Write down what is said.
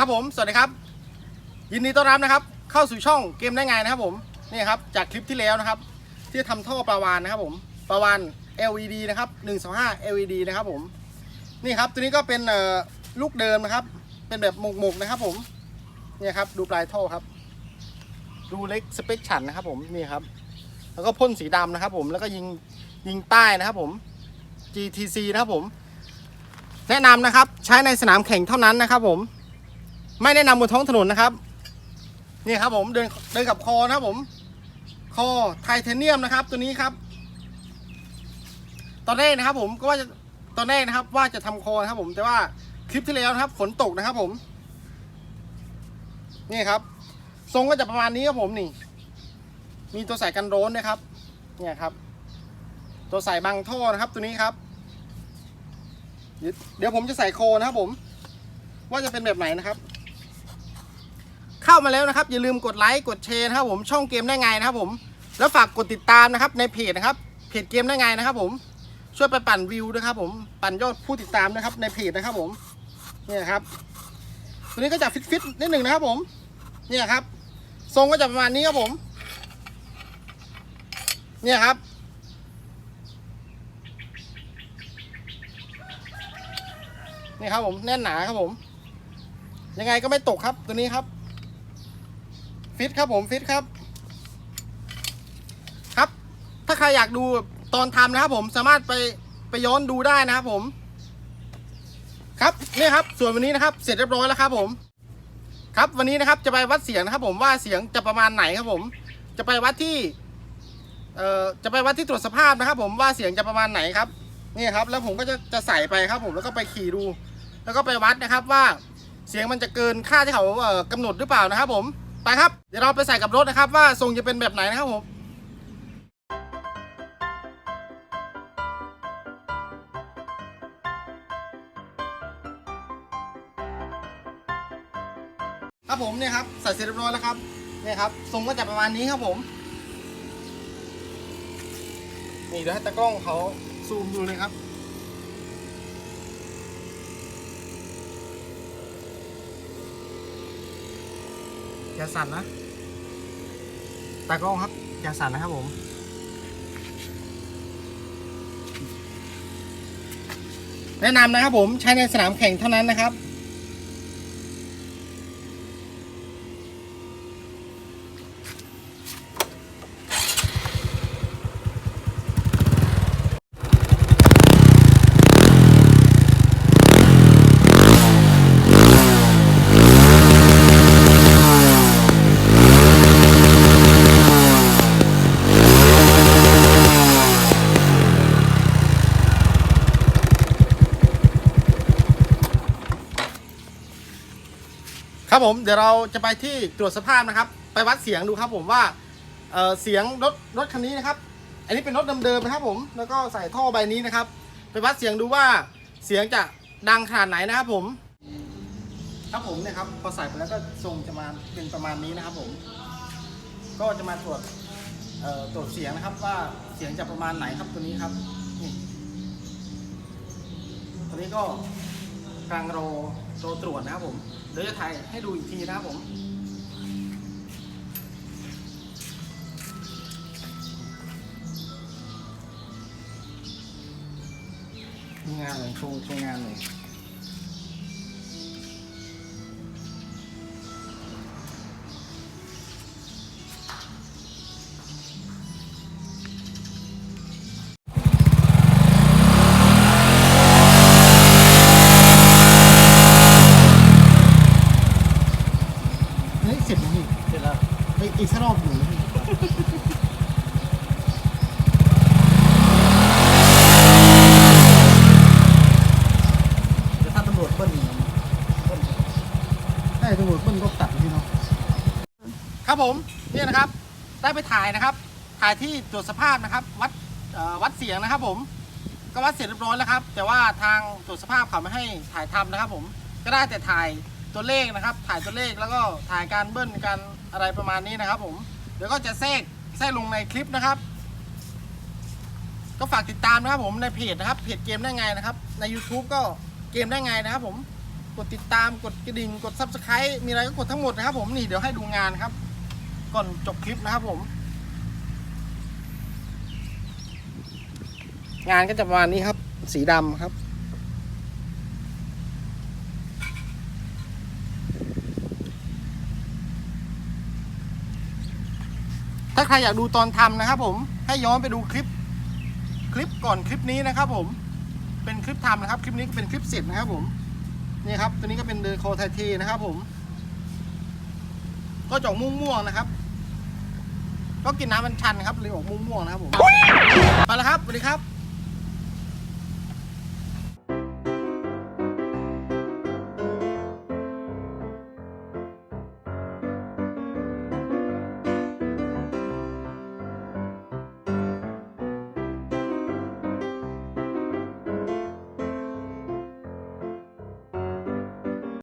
ครับผมสวัสดีครับ ยินดีต้อนรับนะครับ เข้าสู่ช่องเกมได้ไงนะครับผมนี่ครับจากคลิปที่แล้วนะครับ ที่ทำท่อปลาวานนะครับผมปลาวาน LED นะครับ125 LED นะครับผมนี่ครับตัวนี้ก็เป็นลูกเดิมนะครับ เป็นแบบหมกๆนะครับ ผมนี่ครับดูปลายท่อครับ ดูเล็กสเปคฉันนะครับ ผมนี่ครับ แล้วก็พ่นสีดำนะครับ ผมแล้วก็ยิงยิงใต้นะครับผม GTC นะครับผม แนะนำนะครับใช้ในสนามแข่งเท่านั้นนะครับผม ไม่แนะนำบนท้องถนนนะครับ นี่ครับผมเดินเดินกับคอนะครับผม คอไทเทเนียมนะครับ ตัวนี้ครับ ตอนแรกนะครับ ผมก็ว่าจะตอนแรกนะครับ ว่าจะทำคอนะครับ ผมแต่ว่าคลิปที่แล้วนะครับฝนตกนะครับ ผม นี่ครับ ทรงก็จะประมาณนี้ครับผมนี่ มีตัวใส่กันร้อนนะครับ เนี่ยครับ ตัวใส่บังท่อนะครับ ตัวนี้ครับ เดี๋ยวเดี๋ยวผมจะใส่โคนะครับผม ว่าจะเป็นแบบไหนนะครับ เข้ามาแล้วนะครับ อย่าลืมกดไลค์กดแชร์นะครับผมช่องเกมได้ไงนะครับผมแล้วฝากกดติดตามนะครับในเพจนะครับเพจเกมได้ไงนะครับผมช่วยไปปั่นวิวด้วยครับผมปั่นยอดผู้ติดตามนะครับในเพจนะครับผมเนี่ยครับตัวนี้ก็จะฟิตฟิตๆนิดหนึ่งนะครับผมเนี่ยครับ ทรงก็จะประมาณนี้ครับผม เนี่ยครับ นี่ครับผมแน่นหนาครับผม ยังไงก็ไม่ตกครับตัวนี้ครับ ฟิตครับผมฟิตครับ ครับ ถ้าใครอยากดูตอนทำนะครับผมสามารถไปไปย้อนดูได้นะครับผม ครับนี่ครับ ส่วนวันนี้นะครับ เสร็จเรียบร้อยแล้วครับผม ครับวันนี้นะครับจะไปวัดเสียงนะครับ ผมว่าเสียงจะประมาณไหนครับผม จะไปวัดที่เอ่อจะไปวัดที่ตรวจสภาพนะครับผมว่าเสียงจะประมาณไหนครับนี่ครับ แล้วผมก็จะจะใส่ไปครับ ผมแล้วก็ไปขี่ดู แล้วก็ไปวัดนะครับว่าเสียงมันจะเกินค่าที่เขาเอ่อกำหนดหรือเปล่านะครับผม ไปครับ เดี๋ยวเราไปใส่กับรถนะครับ ว่าทรงจะเป็นแบบไหนนะครับผมครับผมเนี่ยครับใส่เสร็จเรียบร้อยแล้วครับเนี่ยครับทรงก็จะประมาณนี้ครับผม นี่เดี๋ยวให้ตากล้องเขาซูมดูเลยครับ อย่าสั่นนะตากล้องครับอย่าสั่นนะครับผมแนะนำนะครับผมใช้ในสนามแข่งเท่านั้นนะครับ ครับผมเดี๋ยวเราจะไปที่ตรวจสภาพนะครับ ไปวัดเสียงดูครับผมว่าเเสียงรถรถคันนี้นะครับ อันนี้เป็นรถเดิมๆนะครับ ผมแล้วก็ใส่ท่อใบนี้นะครับ ไปวัดเสียงดูว่าเสียงจะดังขนาดไหนนะครับผมครับผมเนี่ยครับพอใส่ไปแล้วก็ทรงจะมาเป็นประมาณนี้นะครับ ผม ก็จะมาตรวจตรวจเสียงนะครับ ว่าเสียงจะประมาณไหนครับตัวนี้ครับนี่ตัวนี้ก็ กลางรอรตรวจนะครับผม เดี๋ยวจะถ่ายให้ดูอีกทีนะครับผมงานเลยโชว์โชว์งานเลย อีกสักรอบอยู่นะพี่เดี๋ยวถ้าตำรวจเบิ้ลเบิ้ลใช่ตำรวจเบิ้ลก็ตัดพี่เนาะครับผมนี่นะครับ ได้ไปถ่ายนะครับ ถ่ายที่ตรวจสภาพนะครับ วัดเอ่อวัดเสียงนะครับ ผม ก็วัดเสร็จเรียบร้อยแล้วครับ แต่ว่าทางตรวจสภาพเขาไม่ให้ถ่ายทำนะครับ ผมก็ได้แต่ถ่าย ตัวเลขนะครับ ถ่ายตัวเลขแล้วก็ถ่ายการเบิ้ลการอะไรประมาณนี้นะครับ ผมเดี๋ยวก็จะแทรกแทรกลงในคลิปนะครับ ก็ฝากติดตามนะครับผมในเพจนะครับเพจเกมได้ไงนะครับ ใน YouTube ก็เกมได้ไงนะครับ ผมกดติดตามกดกระดิ่งกด subscribe มีอะไรก็กดทั้งหมดนะครับ ผมนี่เดี๋ยวให้ดูงานครับ ก่อนจบคลิปนะครับผม งานก็จะประมาณนี้ครับ สีดำครับ ถ้าใครอยากดูตอนทำนะครับ ผมให้ย้อนไปดูคลิป คลิปก่อนคลิปนี้นะครับ ผมเป็นคลิปทำนะครับ คลิปนี้เป็นคลิปเสร็จนะครับ ผมนี่ครับ ตัวนี้ก็เป็นเดอโคไทเทนะครับ ผม ก็จอกม่วงๆนะครับ ก็กินน้ำมันชันครับเลยออกม่วงๆนะครับผมไปแล้วครับสวัสดีครับ